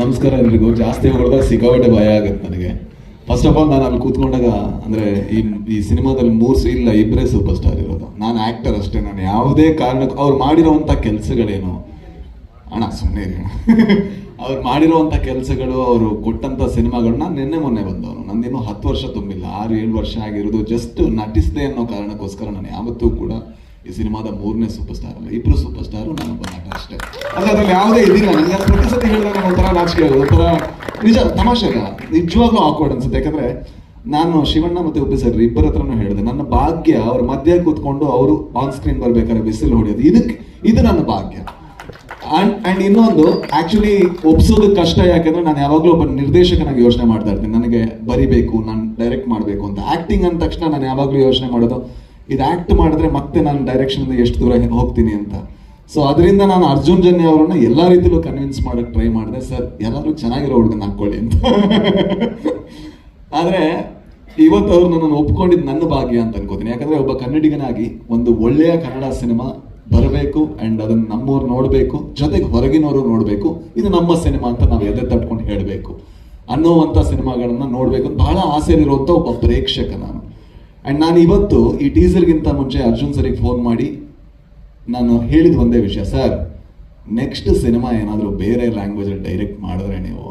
ನಮಸ್ಕಾರ, ಎಲ್ರಿಗೂ. ಜಾಸ್ತಿ ಹೊಡೆದಾಗ ಸಿಕ್ಕಾಪಟ್ಟೆ ಭಯ ಆಗುತ್ತೆ ನನಗೆ. ಫಸ್ಟ್ ಆಫ್ ಆಲ್ ನಾನು ಅಲ್ಲಿ ಕೂತ್ಕೊಂಡಾಗ, ಅಂದರೆ ಈ ಈ ಸಿನಿಮಾದಲ್ಲಿ ಮೂರು ಇಲ್ಲ ಇಬ್ಬರೇ ಸೂಪರ್ ಸ್ಟಾರ್ ಇರೋದು. ನಾನು ಆ್ಯಕ್ಟರ್ ಅಷ್ಟೇ, ನಾನು ಯಾವುದೇ ಕಾರಣಕ್ಕೂ, ಅವ್ರು ಮಾಡಿರೋವಂಥ ಕೆಲಸಗಳೇನು? ಅಣ್ಣ ಸುಮ್ಮನೆ ಅಣ್ಣ. ಅವ್ರು ಮಾಡಿರೋವಂಥ ಕೆಲಸಗಳು, ಅವರು ಕೊಟ್ಟಂಥ ಸಿನಿಮಾಗಳು ನಾನು ನಿನ್ನೆ ಮೊನ್ನೆ ಬಂದವನು. ನಂದಿನ್ನೂ ಹತ್ತು ವರ್ಷ ತುಂಬಿಲ್ಲ. ಆರು, ಏಳು ವರ್ಷ ಆಗಿರೋದು. ಜಸ್ಟ್ ನಟಿಸಿದೆ ಅನ್ನೋ ಕಾರಣಕ್ಕೋಸ್ಕರ ನಾನು ಯಾವತ್ತೂ ಕೂಡ ಈ ಸಿನಿಮಾದ ಮೂರನೇ ಸೂಪರ್ ಸ್ಟಾರ್ ಅಲ್ಲ. ಇಬ್ರು ಸೂಪರ್ ಸ್ಟಾರು ನಾನೊಬ್ಬ ನಟ ಅಷ್ಟೇ. ಅಂದ್ರೆ ಅದ್ರಲ್ಲಿ ಯಾವುದೇ ಇದಿಲ್ಲ ನನಗೆ ಪ್ರತಿ ಸತಿ ಹೇಳಿದಾಗ ಒಂಥರ ನಾಚಿಕೆ ಒಂಥರ ನಿಜ, ತಮಾಷೆ ಅಲ್ಲ. ನಿಜವಾಗ್ಲೂ ಆಕ್ವರ್ಡ್ ಅನ್ಸುತ್ತೆ. ಯಾಕಂದ್ರೆ ನಾನು ಶಿವಣ್ಣ ಮತ್ತೆ ಉಪ್ಪಿ ಸರ್ ಇಬ್ಬರ ಹತ್ರನೂ ಹೇಳಿದೆ. ನನ್ನ ಭಾಗ್ಯ, ಅವ್ರ ಮಧ್ಯೆ ಕೂತ್ಕೊಂಡು ಅವರು ಆನ್ ಸ್ಕ್ರೀನ್ ಬರ್ಬೇಕಾದ್ರೆ ಬಿಸಿಲು ಹೊಡೆಯೋದು. ಇದಕ್ಕೆ, ಇದು ನನ್ನ ಭಾಗ್ಯ. ಅಂಡ್ ಅಂಡ್ ಇನ್ನೊಂದು ಆಕ್ಚುಲಿ ಒಪ್ಸೋದು ಕಷ್ಟ. ಯಾಕಂದ್ರೆ ನಾನು ಯಾವಾಗಲೂ ಒಬ್ಬ ನಿರ್ದೇಶಕನಾಗಿ ಯೋಚನೆ ಮಾಡ್ತಾ ಇರ್ತೀನಿ. ನನಗೆ ಬರಿಬೇಕು, ನಾನು ಡೈರೆಕ್ಟ್ ಮಾಡಬೇಕು ಅಂತ. ಆಕ್ಟಿಂಗ್ ಅಂದ ತಕ್ಷಣ ನಾನು ಯಾವಾಗಲೂ ಯೋಚನೆ ಮಾಡೋದು ಇದು ಆಕ್ಟ್ ಮಾಡಿದ್ರೆ ಮತ್ತೆ ನಾನು ಡೈರೆಕ್ಷನಿಂದ ಎಷ್ಟು ದೂರ ಹೋಗ್ತೀನಿ ಅಂತ. ಸೊ ಅದರಿಂದ ನಾನು ಅರ್ಜುನ್ ಜನ್ಯ ಅವರನ್ನ ಎಲ್ಲ ರೀತಿಲೂ ಕನ್ವಿನ್ಸ್ ಮಾಡೋಕ್ಕೆ ಟ್ರೈ ಮಾಡಿದೆ. ಸರ್ ಎಲ್ಲರೂ ಚೆನ್ನಾಗಿರೋ ಹುಡುಗನ ಹಾಕ್ಕೊಳ್ಳಿ ಅಂತ. ಆದರೆ, ಇವತ್ತು ಅವ್ರು ನನ್ನನ್ನು ಒಪ್ಕೊಂಡಿದ್ದು ನನ್ನ ಭಾಗ್ಯ ಅಂತ ಅನ್ಕೋತೀನಿ. ಯಾಕಂದರೆ ಒಬ್ಬ ಕನ್ನಡಿಗನಾಗಿ ಒಂದು ಒಳ್ಳೆಯ ಕನ್ನಡ ಸಿನಿಮಾ ಬರಬೇಕು ಆ್ಯಂಡ್ ಅದನ್ನು ನಮ್ಮವ್ರು ನೋಡಬೇಕು, ಜೊತೆಗೆ ಹೊರಗಿನವರು ನೋಡಬೇಕು. ಇದು ನಮ್ಮ ಸಿನಿಮಾ ಅಂತ ನಾವು ಎದೆ ತಟ್ಕೊಂಡು ಹೇಳಬೇಕು. ಅನ್ನೋವಂಥ ಸಿನಿಮಾಗಳನ್ನ ನೋಡಬೇಕು ಅಂತ ಬಹಳ ಆಸೆಯಲ್ಲಿರುವಂಥ ಒಬ್ಬ ಪ್ರೇಕ್ಷಕ ನಾನು. ಅಂಡ್ ನಾನು ಇವತ್ತು ಈ ಟೀಸರ್ಗಿಂತ ಮುಂಚೆ ಅರ್ಜುನ್ ಸರಿಗೆ ಫೋನ್ ಮಾಡಿ ನಾನು ಹೇಳಿದ ಒಂದೇ ವಿಷಯ. ಸರ್ ನೆಕ್ಸ್ಟ್ ಸಿನಿಮಾ ಏನಾದರೂ ಬೇರೆ ಲ್ಯಾಂಗ್ವೇಜಲ್ಲಿ ಡೈರೆಕ್ಟ್ ಮಾಡಿದ್ರೆ ನೀವು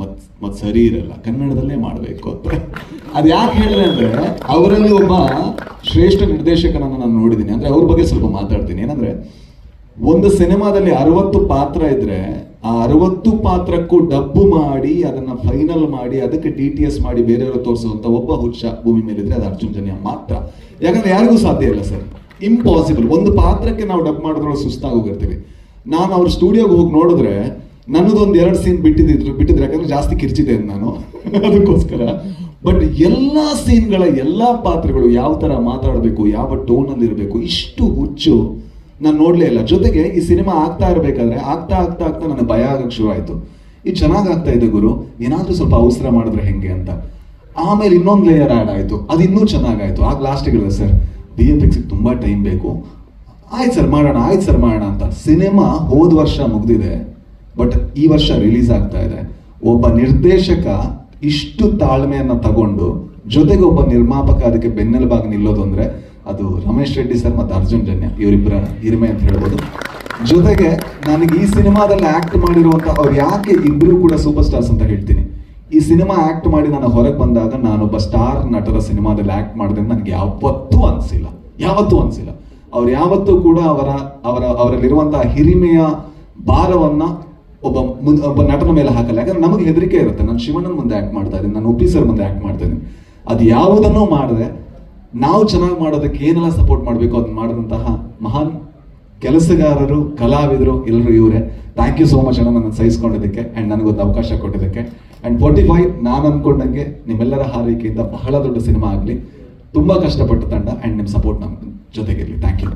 ಮತ್ ಮತ್ ಸರಿ ಇರಲ್ಲ. ಕನ್ನಡದಲ್ಲೇ ಮಾಡಬೇಕು ಅಂತ. ಅದು ಯಾಕೆ ಹೇಳಿದೆ ಅಂದರೆ, ಅವರಲ್ಲಿ ಒಬ್ಬ ಶ್ರೇಷ್ಠ ನಿರ್ದೇಶಕನನ್ನು ನಾನು ನೋಡಿದ್ದೀನಿ ಅಂದರೆ ಅವ್ರ ಬಗ್ಗೆ ಸ್ವಲ್ಪ ಮಾತಾಡ್ತೀನಿ. ಏನಂದ್ರೆ ಒಂದು ಸಿನಿಮಾದಲ್ಲಿ ಅರವತ್ತು ಪಾತ್ರ ಇದ್ರೆ ಆ ಅರವತ್ತು ಪಾತ್ರಕ್ಕೂ ಡಬ್ಬು ಮಾಡಿ ಅದನ್ನ ಫೈನಲ್ ಮಾಡಿ ಅದಕ್ಕೆ ಡಿ ಟಿ ಎಸ್ ಮಾಡಿ ಬೇರೆಯವರು ತೋರಿಸುವಂತ ಒಬ್ಬ ಹುಚ್ಚ ಭೂಮಿ ಮೇಲಿದ್ರೆ ಅದು ಅರ್ಜುನ್ ಜನ್ಯ ಮಾತ್ರ. ಯಾಕಂದ್ರೆ ಯಾರಿಗೂ ಸಾಧ್ಯ ಇಲ್ಲ ಸರ್. ಇಂಪಾಸಿಬಲ್ ಒಂದು ಪಾತ್ರಕ್ಕೆ ನಾವು ಡಬ್ ಮಾಡಿದ್ರೊಳಗೆ ಸುಸ್ತಾಗೋಗಿರ್ತೀವಿ. ನಾನು ಅವ್ರ ಸ್ಟುಡಿಯೋಗೆ ಹೋಗಿ ನೋಡಿದ್ರೆ ನನ್ನದೊಂದು ಎರಡು ಸೀನ್ ಬಿಟ್ಟಿದ್ರು ಬಿಟ್ಟಿದ್ರೆ. ಯಾಕಂದ್ರೆ ಜಾಸ್ತಿ ಕಿರ್ಚಿದೆ ನಾನು. ಅದಕ್ಕೋಸ್ಕರ. ಬಟ್ ಎಲ್ಲ ಸೀನ್ಗಳ ಎಲ್ಲ ಪಾತ್ರಗಳು ಯಾವ ತರ ಮಾತಾಡಬೇಕು, ಯಾವ ಟೋನಲ್ಲಿ ಇರಬೇಕು ಇಷ್ಟು ಹುಚ್ಚು ನಾನು ನೋಡಲೇ ಇಲ್ಲ. ಜೊತೆಗೆ ಈ ಸಿನಿಮಾ ಆಗ್ತಾ ಇರಬೇಕಾದ್ರೆ ಆಗ್ತಾ ಆಗ್ತಾ ಆಗ್ತಾ ನನಗೆ ಭಯ ಆಗಕ್ಕೆ ಶುರು ಆಯ್ತು ಇದು ಆಗ್ತಾ ಇದೆ ಗುರು. ಏನಾದ್ರೂ ಸ್ವಲ್ಪ ಅವಸರ ಮಾಡಿದ್ರೆ ಹೆಂಗೆ ಅಂತ. ಆಮೇಲೆ ಇನ್ನೊಂದು ಲೇಯರ್ ಆಡ್ ಆಯಿತು. ಅದು ಇನ್ನೂ ಚೆನ್ನಾಗಾಯ್ತು. ಆಗ ಲಾಸ್ಟ್ ಹೇಳಿದೆ, ಸರ್ ಬಿ ಎಫ್ ಎಕ್ಸಿಗೆ ತುಂಬಾ ಟೈಮ್ ಬೇಕು. ಆಯ್ತು ಸರ್, ಮಾಡೋಣ, ಆಯ್ತು ಸರ್, ಮಾಡೋಣ ಅಂತ. ಸಿನಿಮಾ ಹೋದ ವರ್ಷ ಮುಗ್ದಿದೆ, ಬಟ್ ಈ ವರ್ಷ ರಿಲೀಸ್ ಆಗ್ತಾ ಇದೆ. ಒಬ್ಬ ನಿರ್ದೇಶಕ ಇಷ್ಟು ತಾಳ್ಮೆಯನ್ನು ತಗೊಂಡು, ಜೊತೆಗೆ ಒಬ್ಬ ನಿರ್ಮಾಪಕ ಅದಕ್ಕೆ ಬೆನ್ನೆಲುಬಾಗಿ ನಿಲ್ಲೋದು ಅಂದ್ರೆ ಅದು ರಮೇಶ್ ರೆಡ್ಡಿ ಸರ್ ಮತ್ತು ಅರ್ಜುನ್ ಜನ್ಯ ಇವರಿಬ್ಬರ ಹಿರಿಮೆ ಅಂತ ಹೇಳ್ಬೋದು. ಜೊತೆಗೆ ನನಗೆ ಈ ಸಿನಿಮಾದಲ್ಲಿ ಆ್ಯಕ್ಟ್ ಮಾಡಿರುವಂಥ ಅವ್ರು ಯಾಕೆ ಇಬ್ಬರೂ ಕೂಡ ಸೂಪರ್ ಸ್ಟಾರ್ಸ್ ಅಂತ ಹೇಳ್ತೀನಿ. ಈ ಸಿನಿಮಾ ಆ್ಯಕ್ಟ್ ಮಾಡಿ ನಾನು ಹೊರಗೆ ಬಂದಾಗ ನಾನೊಬ್ಬ ಸ್ಟಾರ್ ನಟರ ಸಿನಿಮಾದಲ್ಲಿ ಆ್ಯಕ್ಟ್ ಮಾಡಿದ್ರೆ ನನಗೆ ಯಾವತ್ತೂ ಅನಿಸಿಲ್ಲ. ಯಾವತ್ತೂ ಅನಿಸಿಲ್ಲ. ಅವ್ರು ಯಾವತ್ತೂ ಕೂಡ ಅವರ ಅವರ ಅವರಲ್ಲಿರುವಂತಹ ಹಿರಿಮೆಯ ಭಾರವನ್ನು ಒಬ್ಬ ಮುಂದೆ ಒಬ್ಬ ನಟನ ಮೇಲೆ ಹಾಕಲ್ಲ. ಯಾಕಂದ್ರೆ ನಮಗೆ ಹೆದರಿಕೆ ಇರುತ್ತೆ. ನಾನು ಶಿವಣ್ಣನ ಮುಂದೆ ಆ್ಯಕ್ಟ್ ಮಾಡ್ತಾ ಇದ್ದೀನಿ. ನಾನು ಉಪ್ಪಿ ಸರ್ ಮುಂದೆ ಆ್ಯಕ್ಟ್ ಮಾಡ್ತಾ ಇದ್ದೀನಿ. ಅದು ಯಾವುದನ್ನೂ ಮಾಡದೆ ನಾವು ಚೆನ್ನಾಗಿ ಮಾಡೋದಕ್ಕೆ ಏನೆಲ್ಲ ಸಪೋರ್ಟ್ ಮಾಡಬೇಕು ಅದನ್ನ ಮಾಡಿದಂತಹ ಮಹಾನ್ ಕೆಲಸಗಾರರು, ಕಲಾವಿದರು ಎಲ್ಲರೂ ಇವರೇ. ಥ್ಯಾಂಕ್ ಯು ಸೋ ಮಚ್ ಅಣ್ಣ ನನ್ನ ಸಹಿಸ್ಕೊಂಡಿದ್ದಕ್ಕೆ ಆ್ಯಂಡ್ ನನಗೊಂದು ಅವಕಾಶ ಕೊಟ್ಟಿದ್ದಕ್ಕೆ. ಆ್ಯಂಡ್ ಫೋರ್ಟಿ ಫೈವ್ ನಾನು ಅನ್ಕೊಂಡಂಗೆ ನಿಮ್ಮೆಲ್ಲರ ಹಾರೈಕೆಯಿಂದ ಬಹಳ ದೊಡ್ಡ ಸಿನಿಮಾ ಆಗಲಿ. ತುಂಬ ಕಷ್ಟಪಟ್ಟ ತಂಡ ಆ್ಯಂಡ್ ನಿಮ್ಮ ಸಪೋರ್ಟ್ ನಮ್ಮ ಜೊತೆಗಿರಲಿ. Thank you